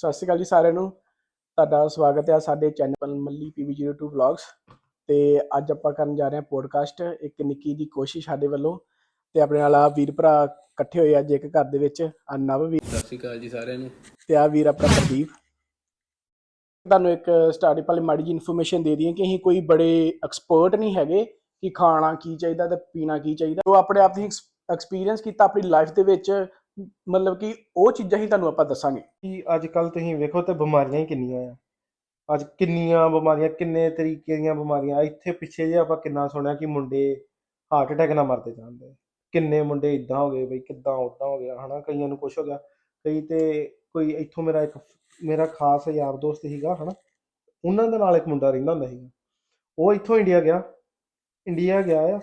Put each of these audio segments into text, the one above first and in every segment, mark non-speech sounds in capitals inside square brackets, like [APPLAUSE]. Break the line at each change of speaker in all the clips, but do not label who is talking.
ਸਤਿ ਸ਼੍ਰੀ ਅਕਾਲ ਜੀ ਸਾਰਿਆਂ ਨੂੰ। ਤੁਹਾਡਾ ਸਵਾਗਤ ਹੈ ਸਾਡੇ ਚੈਨਲ ਮੱਲੀ PB02 ਵਲੌਗਸ ਤੇ ਅੱਜ ਆਪਾਂ ਕਰਨ ਜਾ ਰਹੇ ਹਾਂ ਪੋਡਕਾਸਟ ਇੱਕ ਨਿੱਕੀ ਦੀ ਕੋਸ਼ਿਸ਼ ਸਾਡੇ ਵੱਲੋਂ ਤੇ ਆਪਣੇ ਨਾਲ ਆ ਵੀਰ ਭਰਾ ਇਕੱਠੇ ਹੋਏ ਅੱਜ ਇੱਕ ਘਰ ਦੇ ਵਿੱਚ ਆ ਨਵ ਵੀਰ।
ਸਤਿ ਸ਼੍ਰੀ ਅਕਾਲ ਜੀ ਸਾਰਿਆਂ ਨੂੰ।
ਤੇ ਆ ਵੀਰ ਆਪਣਾ ਪ੍ਰਦੀਪ। ਤੁਹਾਨੂੰ ਇੱਕ ਸਟਾਰਟਿੰਗ ਵਾਲੀ ਮਾੜੀ ਜੀ ਇਨਫੋਰਮੇਸ਼ਨ ਦੇ ਦਈਏ ਕਿ ਅਸੀਂ ਕੋਈ ਬੜੇ ਐਕਸਪਰਟ ਨਹੀਂ ਹੈਗੇ ਕਿ ਖਾਣਾ ਕੀ ਚਾਹੀਦਾ ਤੇ ਪੀਣਾ ਕੀ ਚਾਹੀਦਾ। ਉਹ ਆਪਣੇ ਆਪ ਦੀ ਐਕਸਪੀਰੀਅੰਸ ਕੀਤਾ ਆਪਣੀ ਲਾਈਫ ਦੇ ਵਿੱਚ ਮਤਲਬ ਕਿ ਉਹ ਚੀਜ਼ਾਂ ਹੀ ਤੁਹਾਨੂੰ ਆਪਾਂ ਦੱਸਾਂਗੇ।
ਕਿ ਅੱਜ ਕੱਲ ਤੁਸੀਂ ਵੇਖੋ ਤੇ ਬਿਮਾਰੀਆਂ ਹੀ ਕਿੰਨੀਆਂ ਆ। ਅੱਜ ਕਿੰਨੀਆਂ ਬਿਮਾਰੀਆਂ, ਕਿੰਨੇ ਤਰੀਕੇ ਦੀਆਂ ਬਿਮਾਰੀਆਂ। ਇੱਥੇ ਪਿੱਛੇ ਜੇ ਆਪਾਂ ਕਿੰਨਾ ਸੁਣਿਆ ਕਿ ਮੁੰਡੇ ਹਾਰਟ ਅਟੈਕ ਨਾਲ ਮਰਦੇ ਜਾਂਦੇ। ਕਿੰਨੇ ਮੁੰਡੇ ਇਦਾਂ ਹੋ ਗਏ ਬਈ, ਕਿੱਦਾਂ ਉਦਾਂ ਹੋ ਗਿਆ, ਹਨਾ? ਕਈਆਂ ਨੂੰ ਕੁਛ ਹੋ ਗਿਆ। ਕਈ ਤੇ ਕੋਈ ਇੱਥੋਂ ਮੇਰਾ ਇੱਕ, ਮੇਰਾ ਖਾਸ ਯਾਰ ਦੋਸਤ ਸੀਗਾ, ਹਨਾ? ਉਹਨਾਂ ਦੇ ਨਾਲ ਇੱਕ ਮੁੰਡਾ ਰਹਿੰਦਾ ਹੁੰਦਾ ਸੀਗਾ। ਉਹ ਇੱਥੋਂ ਇੰਡੀਆ ਗਿਆ। ਇੰਡੀਆ ਗਿਆ ਆ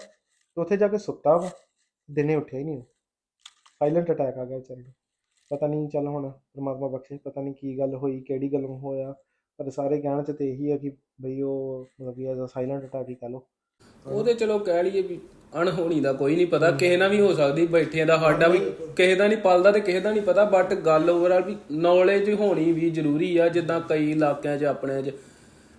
ਤੇ ਉੱਥੇ ਜਾ ਕੇ ਸੁੱਤਾ ਵਾ। ਦਿਨੇ ਉੱਠਿਆ ਹੀ ਨਹੀਂ ਸਾਇਲੈਂਟ ਅਟੈਕ ਆ ਗਿਆ ਚੱਲ ਪਤਾ ਨਹੀਂ ਚੱਲ ਹੁਣ ਪਰਮਾਤਮਾ ਬਖਸ਼ੇ, ਪਤਾ ਨਹੀਂ ਕੀ ਗੱਲ ਹੋਈ, ਕਿਹੜੀ ਗੱਲੋਂ ਹੋਇਆ, ਪਰ ਸਾਰੇ ਕਹਿਣ ਚ ਤੇ ਇਹੀ ਆ ਕਿ ਬਈ ਉਹ ਮਤਲਬ ਕਿ ਐਜ਼ ਸਾਇਲੈਂਟ ਅਟੈਕ ਹੀ ਕਹ ਲਓ।
ਉਹ ਚਲੋ ਕਹਿ ਲਈਏ ਵੀ ਅਣਹੋਣੀ ਦਾ ਕੋਈ ਨਹੀਂ ਪਤਾ, ਕਿਸੇ ਨਾਲ ਵੀ ਹੋ ਸਕਦੀ, ਬੈਠਿਆਂ ਦਾ ਸਾਡਾ ਵੀ, ਕਿਸੇ ਦਾ ਨਹੀਂ ਪਲਦਾ ਤੇ ਕਿਸੇ ਦਾ ਨਹੀਂ ਪਤਾ ਬਟ ਗੱਲ ਓਵਰਆਲ ਵੀ ਨੌਲੇਜ ਹੋਣੀ ਵੀ ਜ਼ਰੂਰੀ ਆ, ਜਿੱਦਾਂ ਕਈ ਇਲਾਕਿਆਂ 'ਚ, ਆਪਣੇ 'ਚ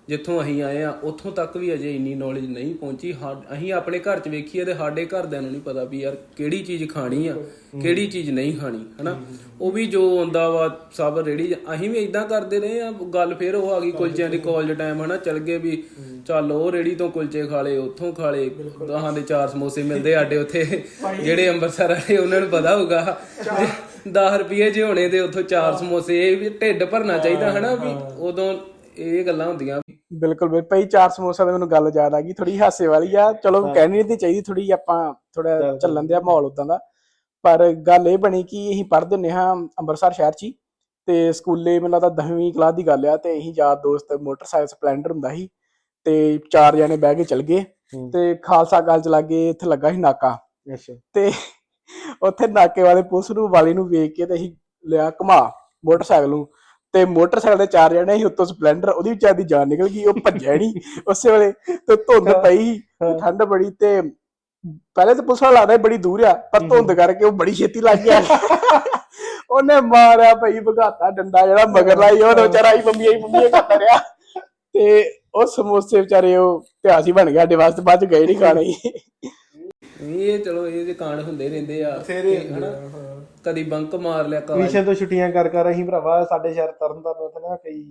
ਜਿੱਥੋਂ ਅਸੀਂ ਆਏ ਆ ਉੱਥੋਂ ਤੱਕ ਵੀ ਅਜੇ ਇੰਨੀ ਨੌਲੇਜ ਨਹੀਂ ਪਹੁੰਚੀ। ਅਸੀਂ ਆਪਣੇ ਘਰ 'ਚ ਵੇਖੀਏ ਤੇ ਸਾਡੇ ਘਰਦਿਆਂ ਨੂੰ ਨਹੀਂ ਪਤਾ ਵੀ ਯਾਰ ਕਿਹੜੀ ਚੀਜ਼ ਖਾਣੀ ਆ ਕਿਹੜੀ ਚੀਜ਼ ਨਹੀਂ ਖਾਣੀ ਹਨਾ? ਉਹ ਵੀ ਜੋ ਆਉਂਦਾ ਵਾ ਸਭ ਰੇੜੀ ਅਸੀਂ ਵੀ ਇਦਾਂ ਕਰਦੇ ਰਹੇ ਆ ਗੱਲ ਫੇਰ ਉਹ ਆ ਗਈ ਕੁਲਚਿਆਂ ਦੀ ਕਾਲਜ ਟਾਈਮ ਹਨਾ? ਚੱਲ ਗਏ ਵੀ ਚੱਲ ਉਹ ਰੇੜੀ ਤੋਂ ਕੁਲਚੇ ਖਾ ਲਏ ਉੱਥੋਂ ਖਾ ਲਏ ਦਹਾਂ ਦੇ ਚਾਰ ਸਮੋਸੇ ਮਿਲਦੇ ਸਾਡੇ ਉੱਥੇ। ਜਿਹੜੇ ਅੰਮ੍ਰਿਤਸਰ ਵਾਲੇ ਉਹਨਾਂ ਨੂੰ ਪਤਾ ਹੋਊਗਾ। 10 ਰੁਪਏ ਜੇ ਹੋਣੇ ਤੇ ਉੱਥੋਂ ਚਾਰ ਸਮੋਸੇ ਇਹ ਵੀ ਢਿੱਡ ਭਰਨਾ ਚਾਹੀਦਾ ਹਨਾ? ਵੀ ਉਦੋਂ ਇਹ ਗੱਲਾਂ ਹੁੰਦੀਆਂ।
ਬਿਲਕੁਲ ਬਿਲਕੁਲ ਭਾਈ ਚਾਰ ਸਮੋਸਾ ਤੇ ਮੈਨੂੰ ਗੱਲ ਯਾਦ ਆ ਗਈ ਥੋੜੀ ਹਾਸੇ ਵਾਲੀ ਆ। ਚਲੋ ਕਹਿਣੀ ਨਹੀਂ ਤੇ ਚਾਹੀਦੀ ਥੋੜੀ ਆਪਾਂ ਥੋੜਾ ਚੱਲਣ ਦਿਆ ਮਾਹੌਲ ਉਦਾਂ ਦਾ। ਪਰ ਗੱਲ ਇਹ ਬਣੀ ਕਿ ਅਸੀਂ ਪੜ੍ਹਦੇ ਹੁੰਦੇ ਹਾਂ ਅੰਮ੍ਰਿਤਸਰ ਸ਼ਹਿਰ 'ਚ ਤੇ ਸਕੂਲੇ ਮੈਨੂੰ ਲੱਗਦਾ 10ਵੀਂ ਕਲਾਸ ਦੀ ਗੱਲ ਆ ਤੇ ਅਸੀਂ ਯਾਰ ਦੋਸਤ ਮੋਟਰਸਾਈਕਲ ਸਪਲੈਂਡਰ ਹੁੰਦਾ ਸੀ। ਤੇ ਚਾਰ ਜਣੇ ਬਹਿ ਕੇ ਚੱਲ ਗਏ। ਤੇ ਖਾਲਸਾ ਕਾਲਜ ਲਾਗੇ ਇੱਥੇ ਲੱਗਾ ਸੀ ਨਾਕਾ।
ਅੱਛਾ।
ਤੇ ਉੱਥੇ ਨਾਕੇ ਵਾਲੇ ਪੁਲਿਸ ਨੂੰ ਵਾਲੀ ਨੂੰ ਵੇਖ ਕੇ ਤੇ ਅਸੀਂ ਲਿਆ ਘੁਮਾ ਮੋਟਰਸਾਈਕਲ ਨੂੰ। ਤੇ ਮੋਟਰਸਾਈਕਲ ਦੇ ਚਾਰ ਜਣੇ ਸੀ ਉੱਤੋਂ ਸਪਲੈਂਡਰ ਉਹਦੀ ਵਿਚਾਰ ਦੀ ਜਾਨ ਨਿਕਲ ਗਈ ਉਹ ਭੱਜਿਆ ਨਹੀਂ [LAUGHS] ਉਸੇ ਵੇਲੇ ਤੇ ਧੁੰਦ ਪਈ। ਠੰਡ ਬੜੀ ਤੇ ਪਹਿਲੇ ਤਾਂ ਪੁਲਿਸ ਵਾਲਾ ਲੱਗਦਾ ਬੜੀ ਦੂਰ ਆ ਪਰ ਧੁੰਦ ਕਰਕੇ ਉਹ ਬੜੀ ਛੇਤੀ ਲੱਗ ਗਿਆ। [LAUGHS] ਉਹਨੇ ਮਾਰਿਆ ਭਈ ਭਗਾਤਾ ਡੰਡਾ ਜਿਹੜਾ ਮਗਰ ਲਾਈ ਉਹ ਵਿਚਾਰਾ ਹੀ। ਬੰਬੀਆਂ ਹੀ ਬੰਬੀਆਂ ਕਰਦਾ ਰਿਹਾ। ਤੇ ਉਹ ਸਮੋਸੇ ਵਿਚਾਰੇ ਉਹ ਇਤਿਹਾਸ ਹੀ ਬਣ ਗਿਆ ਸਾਡੇ ਵਾਸਤੇ ਬਾਅਦ ਚ ਗਏ ਨਹੀਂ ਖਾਣੇ।
ਇਹ ਚਲੋ ਇਹ ਜੇ ਕਾਂਡ ਹੁੰਦੇ ਰਹਿੰਦੇ ਆ
ਬਥੇਰੇ
ਹਨਾ? ਕਦੀ ਬੰਕ ਮਾਰ ਲਿਆ ਕਾਲਜ
ਟਿਊਸ਼ਨ ਤੋਂ ਛੁੱਟੀਆਂ ਕਰ ਕਰ ਅਸੀਂ ਭਰਾਵਾ ਸਾਡੇ ਸ਼ਹਿਰ ਤਰਨਤਾਰਨ ਉੱਥੇ ਨਾ ਕਈ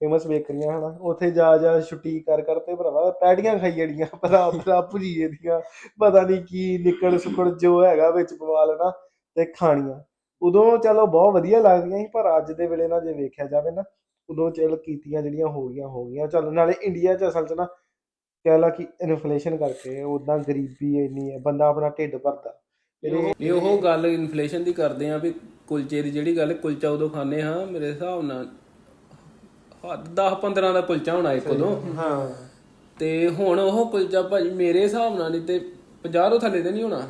ਫੇਮਸ ਬੇਕਰੀਆਂ ਹਨਾ? ਉੱਥੇ ਜਾ ਜਾ ਛੁੱਟੀ ਕਰ ਕਰ ਤੇ ਭਰਾਵਾ ਪੈੜੀਆਂ ਖਾਈ ਜੜੀਆਂ ਭਰਾ ਭਰਾ ਭੁਜੀਏ ਦੀਆਂ ਪਤਾ ਨਹੀਂ ਕੀ ਨਿਕਲ ਸੁਕੜ ਜੋ ਹੈਗਾ ਵਿੱਚ ਪਵਾ ਲੈਣਾ ਤੇ ਖਾਣੀਆਂ। ਉਦੋਂ ਚਲੋ ਬਹੁਤ ਵਧੀਆ ਲੱਗਦੀਆਂ ਸੀ ਪਰ ਅੱਜ ਦੇ ਵੇਲੇ ਨਾਲ ਜੇ ਵੇਖਿਆ ਜਾਵੇ ਨਾ ਉਦੋਂ ਚਲ ਕੀਤੀਆਂ ਜਿਹੜੀਆਂ ਹੋ ਗਈਆਂ ਹੋ ਗਈਆਂ। ਚੱਲ ਨਾਲੇ ਇੰਡੀਆ 'ਚ ਅਸਲ 'ਚ ਨਾ ਕਹਿ ਲਾ ਕਿ ਇਨਫਲੇਸ਼ਨ ਕਰਕੇ ਉਦਾਂ ਗਰੀਬੀ ਇੰਨੀ ਹੈ ਬੰਦਾ ਆਪਣਾ ਢਿੱਡ ਭਰਦਾ।
ਇਹ ਉਹ ਗੱਲ ਇਨਫਲੇਸ਼ਨ ਦੀ ਕਰਦੇ ਆ ਵੀ ਕੁਲਚੇ ਦੀ ਜਿਹੜੀ ਗੱਲ ਕੁਲਚਾ ਉਦੋਂ ਖਾਣੇ ਹਾਂ ਮੇਰੇ ਹਿਸਾਬ ਨਾਲ 10 15 ਦਾ ਕੁਲਚਾ ਹੋਣਾ ਇੱਕ ਉਦੋਂ।
ਹਾਂ।
ਤੇ ਹੁਣ ਉਹ ਕੁਲਚਾ ਭਾਜੀ ਮੇਰੇ ਹਿਸਾਬ ਨਾਲ ਨਹੀਂ ਤੇ 50 ਤੋਂ ਥੱਲੇ ਤੇ ਨਹੀਂ ਹੋਣਾ।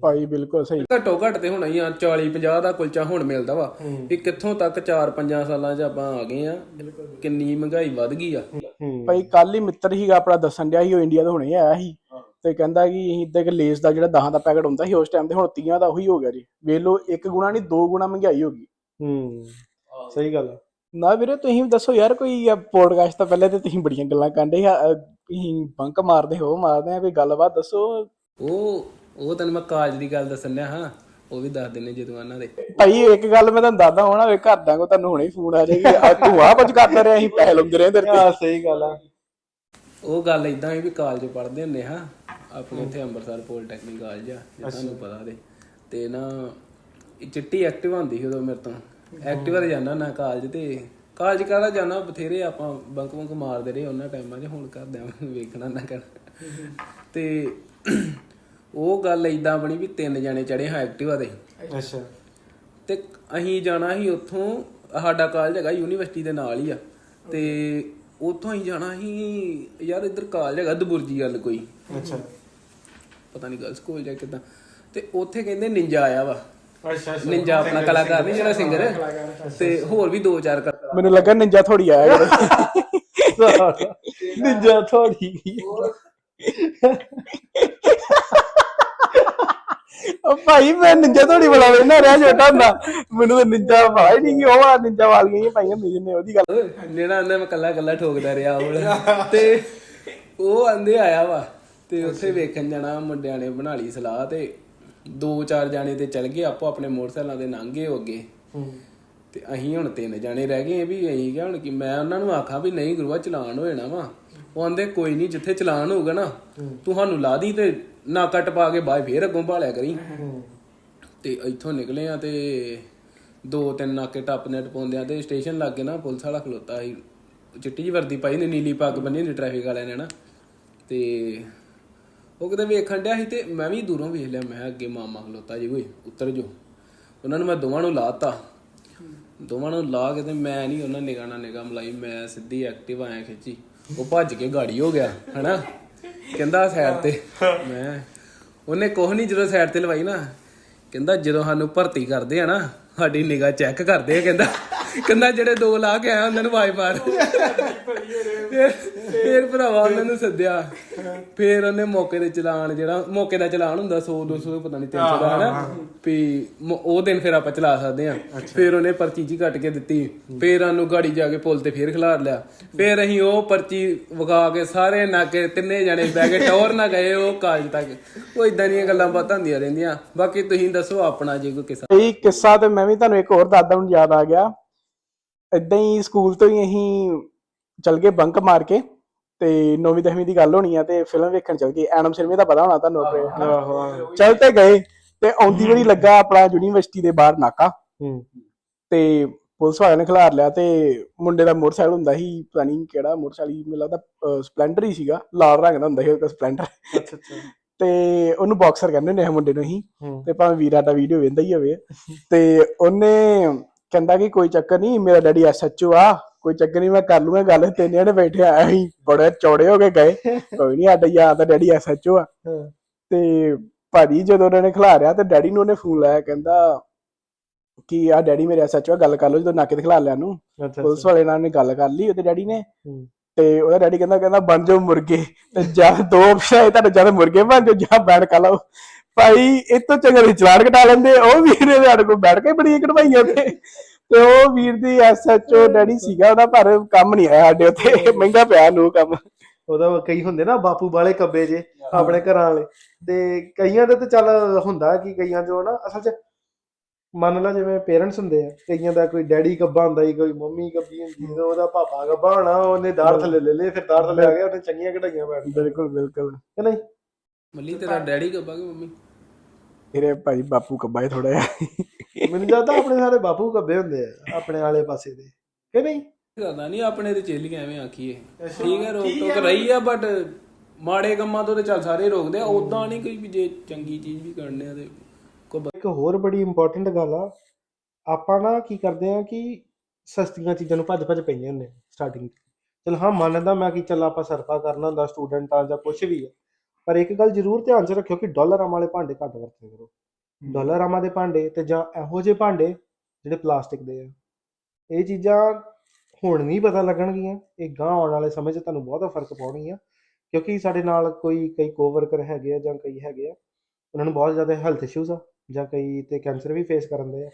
ਭਾਈ ਬਿਲਕੁਲ ਸਹੀ।
ਘੱਟੋ ਘੱਟ ਤੇ ਹੋਣਾ ਹੀ ਆ 40 50 ਦਾ ਕੁਲਚਾ ਹੁਣ ਮਿਲਦਾ ਵਾ। ਵੀ ਕਿੱਥੋਂ ਤੱਕ 4 5 ਸਾਲਾਂ 'ਚ ਆਪਾਂ ਆ ਗਏ ਆ ਕਿੰਨੀ ਮਹਿੰਗਾਈ ਵੱਧ ਗਈ ਆ।
ਭਾਈ ਕੱਲ ਹੀ ਮਿੱਤਰ ਹੀਗਾ ਆਪਣਾ ਦੱਸਣ ਡਿਆ ਸੀ ਉਹ ਇੰਡੀਆ ਤੋਂ ਹੁਣੇ ਆਇਆ ਸੀ। ਤੇ ਕਹਿੰਦਾ ਕਿ ਅਸੀਂ ਇੱਦਾਂ ਕਿ ਲੇਸ ਦਾ ਜਿਹੜਾ 10 ਦਾ ਪੈਕਟ ਹੁੰਦਾ ਸੀ ਉਸ ਟਾਈਮ ਤੇ ਹੁਣ 30 ਦਾ ਉਹੀ ਹੋ ਗਿਆ ਜੀ। ਵੇਖ ਲਓ ਇੱਕ ਗੁਣਾ ਨਹੀਂ ਦੋ ਗੁਣਾ ਮਹਿੰਗਾਈ ਹੋ ਗਈ।
ਹੂੰ ਸਹੀ ਗੱਲ ਆ।
ਨਾ ਵੀਰੇ ਤੁਸੀਂ ਵੀ ਦੱਸੋ ਯਾਰ ਕੋਈ ਪੋਡਕਾਸਟ ਤੋਂ ਪਹਿਲੇ ਤੇ ਤੁਸੀਂ ਬੜੀਆਂ ਗੱਲਾਂ ਕਰਦੇ ਆ ਤੁਸੀਂ ਬੰਕ ਮਾਰਦੇ ਹੋ ਮਾਰਦੇ ਆ ਕੋਈ ਗੱਲਬਾਤ ਦੱਸੋ।
ਉਹ ਉਹ ਤੈਨੂੰ ਮੈਂ ਕਾਲਜ ਦੀ ਗੱਲ ਦੱਸਣ ਡਿਆ ਹਾਂ। ਉਹ ਵੀ ਦੱਸ ਦਿੰਨੇ ਜਦੋਂ ਇਹਨਾਂ ਦੇ।
ਭਾਈ ਇੱਕ ਗੱਲ ਮੈਂ ਤੁਹਾਨੂੰ ਦੱਸਦਾ ਹੋਣਾ ਵੇ ਘਰਦਿਆਂ ਕੋ ਤੁਹਾਨੂੰ ਹੁਣੇ ਫੋਨ ਆ ਜਾਏਗੀ। ਆ ਤੂੰ ਆ ਕੁਝ ਕਰਦਾ ਰਿਹਾ ਅਸੀਂ ਪੈਸੇ ਲਾਉਂਦੇ ਰਹੇ ਤੇਰੇ ਤੇ।
ਆ ਸਹੀ ਗੱਲ ਆ।
ਉਹ ਗੱਲ ਇਦਾਂ ਹੈ ਵੀ ਕਾਲਜ ਪੜ੍ਹਦੇ ਹੁੰਦੇ ਹਾਂ ਆਪਣੇ ਇੱਥੇ ਅੰਮ੍ਰਿਤਸਰ ਪੋਲੀਟੈਕਨਿਕ ਕਾਲਜ ਆ ਜੇ ਤੁਹਾਨੂੰ ਪਤਾ ਦੇ ਤੇ ਨਾ ਇਹ ਚਿੱਟੀ ਐਕਟਿਵ ਹੁੰਦੀ ਸੀ ਉਦੋਂ ਮੇਰੇ ਤੋਂ। ਐਕਟਿਵ ਤੇ ਜਾਣਾ ਨਾ ਕਾਲਜ ਤੇ। ਕਾਲਜ ਕਾਹਦਾ ਜਾਣਾ ਬਥੇਰੇ ਆਪਾਂ ਬੰਕ ਬੰਕ ਮਾਰਦੇ ਰਹੇ ਉਹਨਾਂ ਟਾਈਮਾਂ 'ਚ ਹੁਣ ਕਰਦਿਆਂ ਵੇਖਣਾ ਨਾ ਕਰ। ਤੇ ਉਹ ਗੱਲ ਇਦਾਂ ਬਣੀ ਵੀ ਤਿੰਨ ਜਣੇ ਚੜੇ ਹਾਂ ਐਕਟਿਵਾ ਤੇ।
ਅੱਛਾ।
ਤੇ ਅਸੀਂ ਜਾਣਾ ਸੀ ਉੱਥੋਂ ਸਾਡਾ ਕਾਲਜ ਹੈਗਾ ਯੂਨੀਵਰਸਿਟੀ ਦੇ ਨਾਲ ਹੀ ਆ। ਤੇ ਉੱਥੋਂ ਅਸੀਂ ਜਾਣਾ ਸੀ ਯਾਰ ਇੱਧਰ ਕਾਲਜ ਹੈਗਾ ਦਬੁਰਜੀ ਗੱਲ ਕੋਈ।
ਅੱਛਾ।
ਪਤਾ ਨਹੀਂ ਗਰਲਸ ਕੋਲ ਜਾਂ ਕਿਦਾਂ। ਤੇ ਉੱਥੇ ਕਹਿੰਦੇ ਨਿੰਜਾ ਆਇਆ ਵਾ।
ਅੱਛਾ
ਨਿੰਜਾ ਆਪਣਾ ਕਲਾਕਾਰ ਨਹੀਂ ਜਿਹੜਾ ਸਿੰਗਰ ਤੇ ਹੋਰ ਵੀ ਦੋ ਚਾਰ ਕਰ
ਮੈਨੂੰ ਲੱਗਾ ਨਿੰਜਾ ਥੋੜੀ ਆਇਆ।
ਨਿੰਜਾ [LAUGHS] ਥੋੜੀ।
ਉਹ ਭਾਈ ਮੈਂ ਨਿੰਜਾ ਥੋੜੀ ਬੜਾ ਵੇਨਾ ਰਿਹਾ ਛੋਟਾ ਹੁੰਦਾ। ਮੈਨੂੰ ਤਾਂ ਨਿੰਜਾ ਪਤਾ ਹੀ ਨਹੀਂ ਕਿ ਉਹ ਆ ਨਿੰਜਾ ਵਾਲੀਆਂ ਹੀ ਪਾਈਆਂ ਹੁੰਦੀਆਂ ਨੇ ਉਹਦੀ ਗੱਲ।
ਜਿਹੜਾ ਉਹਨੇ ਮੈਂ ਕੱਲਾ ਕੱਲਾ ਠੋਕਦਾ ਰਿਹਾ ਉਹ ਤੇ ਉਹ ਆਂਦੇ ਆਇਆ ਵਾ ਤੇ ਉੱਥੇ ਵੇਖਣ ਜਾਣਾ ਮੁੰਡਿਆਂ ਨੇ ਬਣਾ ਲਈ ਸਲਾਹ ਤੇ ਦੋ ਚਾਰ ਜਾਣੇ ਤੇ ਚਲ ਗਏ ਆਪੋ ਆਪਣੇ ਮੋਟਰਸਾਈਕਲਾਂ ਦੇ ਲੰਘੇ ਉਹ ਅੱਗੇ। ਤੇ ਅਸੀਂ ਹੁਣ ਤਿੰਨ ਜਾਣੇ ਰਹਿ ਗਏ ਵੀ ਅਸੀਂ ਕਿਹਾ ਹੁਣ ਕਿ ਮੈਂ ਉਹਨਾਂ ਨੂੰ ਆਖਾਂ ਵੀ ਨਹੀਂ ਗੁਰੂਆ ਚਲਾਨ ਹੋ ਜਾਣਾ ਵਾ। ਉਹ ਆਂਦੇ ਕੋਈ ਨਹੀਂ ਜਿੱਥੇ ਚਲਾਨ ਹੋਊਗਾ ਨਾ ਤੁਹਾਨੂੰ ਲਾ ਦੀ ਤੇ ਨਾਕਾ ਟਪਾ ਕੇ ਬਾਅਦ ਫੇਰ ਅੱਗੋਂ ਭਾਲਿਆ ਕਰੀ। ਤੇ ਇੱਥੋਂ ਨਿਕਲੇ ਆ ਤੇ ਦੋ ਤਿੰਨ ਨਾਕੇ ਟੱਪਨੇ ਟਪਾਉਂਦਿਆਂ ਤੇ ਸਟੇਸ਼ਨ ਲੱਗੇ ਨਾ ਪੁਲਿਸ ਵਾਲਾ ਖਲੋਤਾ ਸੀ। ਚਿੱਟੀ ਜਿਹੀ ਵਰਦੀ ਪਾਈ ਨੇ ਨੀਲੀ ਪੱਗ ਬੰਨੀ ਹੁੰਦੀ ਟ੍ਰੈਫਿਕ ਵਾਲਿਆਂ ਨੇ ਨਾ। ਤੇ ਉਹ ਕਿਤੇ ਵੇਖਣ ਡਿਆ ਸੀ ਤੇ ਮੈਂ ਵੀ ਦੂਰੋਂ ਵੇਖ ਲਿਆ ਮੈਂ ਕਿਹਾ ਅੱਗੇ ਮਾਮਾ ਖਲੋਤਾ ਜੀ ਕੋਈ ਉੱਤਰ ਜੋ ਉਹਨਾਂ ਨੂੰ ਮੈਂ ਦੋਵਾਂ ਨੂੰ ਲਾਤਾ ਦੋਵਾਂ ਨੂੰ ਲਾ ਕੇ ਤੇ ਮੈਂ ਨਹੀਂ ਉਹਨਾਂ ਨਿਗਾਹ ਨਾਲ ਨਿਗਾਹ ਮਲਾਈ ਮੈਂ ਸਿੱਧੀ ਐਕਟਿਵ ਆਇਆ ਖਿੱਚੀ। ਉਹ ਭੱਜ ਕੇ ਗਾੜੀ ਹੋ ਗਿਆ ਹਨਾ? ਕਹਿੰਦਾ ਸਾਈਡ ਤੇ। ਮੈਂ ਉਹਨੇ ਕੁਛ ਨਹੀਂ ਜਦੋਂ ਸਾਈਡ ਤੇ ਲਵਾਈ ਨਾ, ਕਹਿੰਦਾ ਜਦੋਂ ਸਾਨੂੰ ਭਰਤੀ ਕਰਦੇ ਆ ਨਾ, ਸਾਡੀ ਨਿਗਾਹ ਚੈੱਕ ਕਰਦੇ ਆ, ਕਹਿੰਦਾ। ਕਹਿੰਦਾ ਜਿਹੜੇ ਦੋ ਲਾ ਕੇ ਆਇਆ ਉਹਨਾਂ ਨੂੰ ਆਵਾਜ਼ ਮਾਰ। ਫਿਰ ਫਿਰ ਭਰਾਵਾ ਉਹਨਾਂ ਨੂੰ ਸੱਦਿਆ। ਫਿਰ ਉਹਨੇ ਮੌਕੇ ਤੇ ਚਲਾਨ ਜਿਹੜਾ ਮੌਕੇ ਦਾ ਚਲਾਨ ਹੁੰਦਾ 100 200 ਪਤਾ ਨਹੀਂ 300 ਦਾ ਹਨਾ? ਵੀ ਉਹ ਦਿਨ ਫਿਰ ਆਪਾਂ ਚਲਾ ਸਕਦੇ ਆ ਫਿਰ ਉਹਨੇ ਪਰਚੀ ਜੀ ਕੱਟ ਕੇ ਦਿੱਤੀ। ਫਿਰ ਸਾਨੂੰ ਗਾੜੀ ਜਾ ਕੇ ਪੁਲ ਤੇ ਫਿਰ ਖਿਲਾਰ ਲਿਆ। ਫਿਰ ਅਸੀਂ ਉਹ ਪਰਚੀ ਵਿਖਾ ਕੇ ਸਾਰੇ ਨਾਕੇ ਤਿੰਨੇ ਜਣੇ ਬਹਿ ਕੇ ਟੌਰ ਨਾ ਗਏ ਉਹ ਕਾਲਜ ਤੱਕ। ਉਹ ਇਦਾਂ ਦੀਆਂ ਗੱਲਾਂ ਬਾਤਾਂ ਹੁੰਦੀਆਂ ਰਹਿੰਦੀਆਂ। ਬਾਕੀ ਤੁਸੀਂ ਦੱਸੋ ਆਪਣਾ ਜੇ ਕੋਈ ਕਿੱਸਾ।
ਇਹ ਕਿੱਸਾ ਤੇ ਮੈਂ ਵੀ ਤੁਹਾਨੂੰ ਇੱਕ ਹੋਰ ਦੱਸਦਾ ਹੁਣ ਯਾਦ ਆ ਗਿਆ। ਇਦਾਂ ਹੀ ਸਕੂਲ ਤੋਂ ਹੀ ਅਸੀਂ ਚਲ ਗਏ ਬੰਕ ਮਾਰ ਕੇ ਤੇ 9ਵੀਂ 10ਵੀਂ ਦੀ ਗੱਲ ਹੋਣੀ ਆ ਤੇ ਫਿਲਮ ਵੇਖਣ ਚਲ ਗਏ। ਐਨਮ ਸਿਨੇਮੇ ਦਾ ਪਤਾ ਹੋਣਾ ਤੁਹਾਨੂੰ ਆਪਣੇ। ਚੱਲ ਤੇ ਗਏ ਤੇ ਆਉਂਦੀ ਵਾਰੀ ਲੱਗਾ ਆਪਣਾ ਯੂਨੀਵਰਸਿਟੀ ਦੇ ਬਾਹਰ ਨਾਕਾ। ਤੇ ਪੁਲਿਸ ਵਾਲਿਆਂ ਨੇ ਖਿਲਾਰ ਲਿਆ ਤੇ ਮੁੰਡੇ ਦਾ ਮੋਟਰਸਾਈਕਲ ਹੁੰਦਾ ਸੀ ਪਤਾ ਨਹੀਂ ਕਿਹੜਾ ਮੋਟਰਸਾਈਕਲ ਮੈਨੂੰ ਲੱਗਦਾ ਸਪਲੈਂਡਰ ਹੀ ਸੀਗਾ। ਲਾਲ ਰੰਗ ਦਾ ਹੁੰਦਾ ਸੀ ਉਹਦਾ ਸਪਲੈਂਡਰ।
ਅੱਛਾ ਅੱਛਾ।
ਤੇ ਉਹਨੂੰ ਬਾਕਸਰ ਕਹਿੰਦੇ ਹੁੰਦੇ ਆ ਮੁੰਡੇ ਨੂੰ ਹੂੰ। ਤੇ ਭਾਵੇਂ ਵੀਰਾ ਦਾ ਵੀਡੀਓ ਵੇਂਦਾ ਹੀ ਹੋਵੇ। ਤੇ ਉਹਨੇ ਕਹਿੰਦਾ ਕਿ ਕੋਈ ਚੱਕਰ ਨਹੀਂ ਮੇਰਾ ਡੈਡੀ ਐਸਐਚਓ ਆ ਕੋਈ ਚੱਕਰ ਨਹੀਂ ਮੈਂ ਕਰ ਲੂੰਗਾ ਗੱਲ ਤਿੰਨ ਜਣੇ ਬੈਠੇ ਆ ਅਸੀਂ ਬੜੇ ਚੌੜੇ ਹੋ ਕੇ ਗਏ। ਕੋਈ ਨਹੀਂ ਸਾਡਾ ਯਾਰ ਦਾ ਡੈਡੀ ਐਸਐਚਓ ਆ। ਤੇ ਭਾਜੀ ਜਦੋਂ ਉਹਨਾਂ ਨੇ ਖਿਲਾਰਿਆ ਤੇ ਡੈਡੀ ਨੂੰ ਉਹਨੇ ਫੋਨ ਲਾਇਆ ਕਹਿੰਦਾ ਕਿ ਆ ਡੈਡੀ ਮੇਰੇ ਐਸਐਚਓ ਆ ਗੱਲ ਕਰ ਲਓ ਜਦੋਂ ਨਾਕੇ ਤੇ ਖਿਲਾਰ ਲਿਆ ਨੂੰ ਪੁਲਿਸ ਵਾਲੇ ਨਾਲ ਨੇ ਗੱਲ ਕਰ ਲਈ ਉਹਦੇ ਡੈਡੀ ਨੇ। ਤੇ ਉਹਦਾ ਡੈਡੀ ਕਹਿੰਦਾ ਕਹਿੰਦਾ ਬਣ ਜਾਓ ਮੁਰਗੇ। ਤੇ ਜਾਂ ਦੋ ਆਪਸ਼ਨ ਹੈ ਤੁਹਾਡੇ ਜਾਂ ਤਾਂ ਮੁਰਗੇ ਬਣ ਜਾਓ ਜਾਂ ਬੈਠ ਕਾ ਲਓ। ਭਾਈ ਇਹ ਤੋਂ ਚੰਗਾ ਤੁਸੀਂ ਚਲਾਨ ਕਟਾ ਲੈਂਦੇ ਉਹ ਵੀਰ ਨੇ ਸਾਡੇ ਕੋਲ ਬੈਠ ਕੇ ਬੜੀਆਂ ਕਢਵਾਈਆਂ ਤੇ ਤੇ ਉਹ ਵੀਰ ਦੀ ਐਸਐਚਓ ਡੈਡੀ ਸੀਗਾ ਉਹਦਾ ਪਰ ਕੰਮ ਨਹੀਂ ਆਇਆ ਸਾਡੇ ਉੱਥੇ ਮਹਿੰਗਾ ਪਿਆ ਨੂੰ ਕੰਮ।
ਉਹਦਾ ਕਈ ਹੁੰਦੇ ਨਾ ਬਾਪੂ ਵਾਲੇ ਕੱਬੇ ਜੇ ਆਪਣੇ ਘਰਾਂ ਵਾਲੇ। ਤੇ ਕਈਆਂ ਦੇ ਤੇ ਚੱਲ ਹੁੰਦਾ ਕਿ ਕਈਆਂ ਜੋ ਨਾ ਅਸਲ 'ਚ ਮੰਨ ਲਾ ਜਿਵੇਂ ਪੇਰੈਂਟਸ ਹੁੰਦੇ ਆ ਕਈਆਂ ਦਾ ਕੋਈ ਡੈਡੀ ਕੱਬਾ ਹੁੰਦਾ ਹੀ ਕੋਈ ਮੰਮੀ ਕੱਬੀ ਹੁੰਦੀ ਤੇ ਉਹਦਾ ਪਾਪਾ ਕੱਬਾ ਹੋਣਾ ਉਹਨੇ ਦਾੜ ਥੱਲੇ ਲੈ ਲਏ ਫਿਰ ਦਾੜ ਥੱਲੇ ਆ ਗਿਆ ਉਹਨੇ ਚੰਗੀਆਂ ਕਢਾਈਆਂ ਬੈਠ
ਬਿਲਕੁਲ ਬਿਲਕੁਲ।
ਕਿ ਨਹੀਂ?
ਮੱਲੀ ਤੇਰਾ ਡੈਡੀ ਕੱਬਾ ਕਿ ਮੰਮੀ?
ਇਹਰੇ ਭਾਈ ਬਾਪੂ ਕੱਬਾਏ ਥੋੜਾ ਜਿਹਾ।
ਮੈਨੂੰ ਲੱਗਦਾ ਆਪਣੇ ਸਾਰੇ ਬਾਪੂ ਕੱਬੇ ਹੁੰਦੇ ਆ ਆਪਣੇ ਵਾਲੇ ਪਾਸੇ ਦੇ। ਕਿ ਨਹੀਂ?
ਕਰਦਾ ਨਹੀਂ ਆਪਣੇ ਤੇ ਚੇਲੀਆਂ ਐਵੇਂ ਆਖੀਏ। ਠੀਕ ਹੈ ਰੋਕ ਟੋਕ ਰਹੀ ਆ ਬਟ ਮਾੜੇ ਕੰਮਾਂ ਤੋਂ ਤੇ ਚੱਲ ਸਾਰੇ ਰੋਕਦੇ ਆ। ਉਦਾਂ ਨਹੀਂ ਕੋਈ ਵੀ ਜੇ ਚੰਗੀ ਚੀਜ਼ ਵੀ ਕਰਨੇ ਆ ਤੇ
ਇੱਕ ਹੋਰ ਬੜੀ ਇੰਪੋਰਟੈਂਟ ਗੱਲ ਆ ਆਪਾਂ ਨਾ ਕੀ ਕਰਦੇ ਆ ਕਿ ਸਸਤੀਆਂ ਚੀਜ਼ਾਂ ਨੂੰ ਭੱਜ ਭੱਜ ਪੈਂਦੇ ਹੁੰਦੇ ਸਟਾਰਟਿੰਗ ਚਲ ਹਾਂ ਮੰਨਦਾ ਮੈਂ ਕਿ ਚੱਲ ਆਪਾਂ ਸਰਫਾ ਕਰਨਾ ਹੁੰਦਾ ਸਟੂਡੈਂਟ ਆ ਜਾਂ ਕੁਝ ਵੀ ਆ। ਪਰ ਇੱਕ ਗੱਲ ਜ਼ਰੂਰ ਧਿਆਨ 'ਚ ਰੱਖਿਓ ਕਿ ਡਾਲਰ ਵਾਲੇ ਭਾਂਡੇ ਘੱਟ ਵਰਤਿਆ ਕਰੋ। ਡਾਲਰ ਦੇ ਭਾਂਡੇ ਤੇ ਜਾਂ ਇਹੋ ਜਿਹੇ ਭਾਂਡੇ ਜਿਹੜੇ ਪਲਾਸਟਿਕ ਦੇ ਆ। ਇਹ ਚੀਜ਼ਾਂ ਹੁਣ ਨਹੀਂ ਪਤਾ ਲੱਗਣਗੀਆਂ। ਇਹ ਗਾਂ ਆਉਣ ਵਾਲੇ ਸਮੇਂ 'ਚ ਤੁਹਾਨੂੰ ਬਹੁਤਾ ਫ਼ਰਕ ਪਾਉਣਗੀਆਂ। ਕਿਉਂਕਿ ਸਾਡੇ ਨਾਲ ਕੋਈ ਕਈ ਕੋਵਰਕਰ ਹੈਗੇ ਆ ਜਾਂ ਕਈ ਹੈਗੇ ਆ ਉਹਨਾਂ ਨੂੰ ਬਹੁਤ ਜ਼ਿਆਦਾ ਹੈਲਥ ਇਸ਼ੂਜ਼ ਆ ਜਾਂ ਕਈ ਤੇ ਕੈਂਸਰ ਵੀ ਫੇਸ ਕਰਨ ਦੇ ਆ।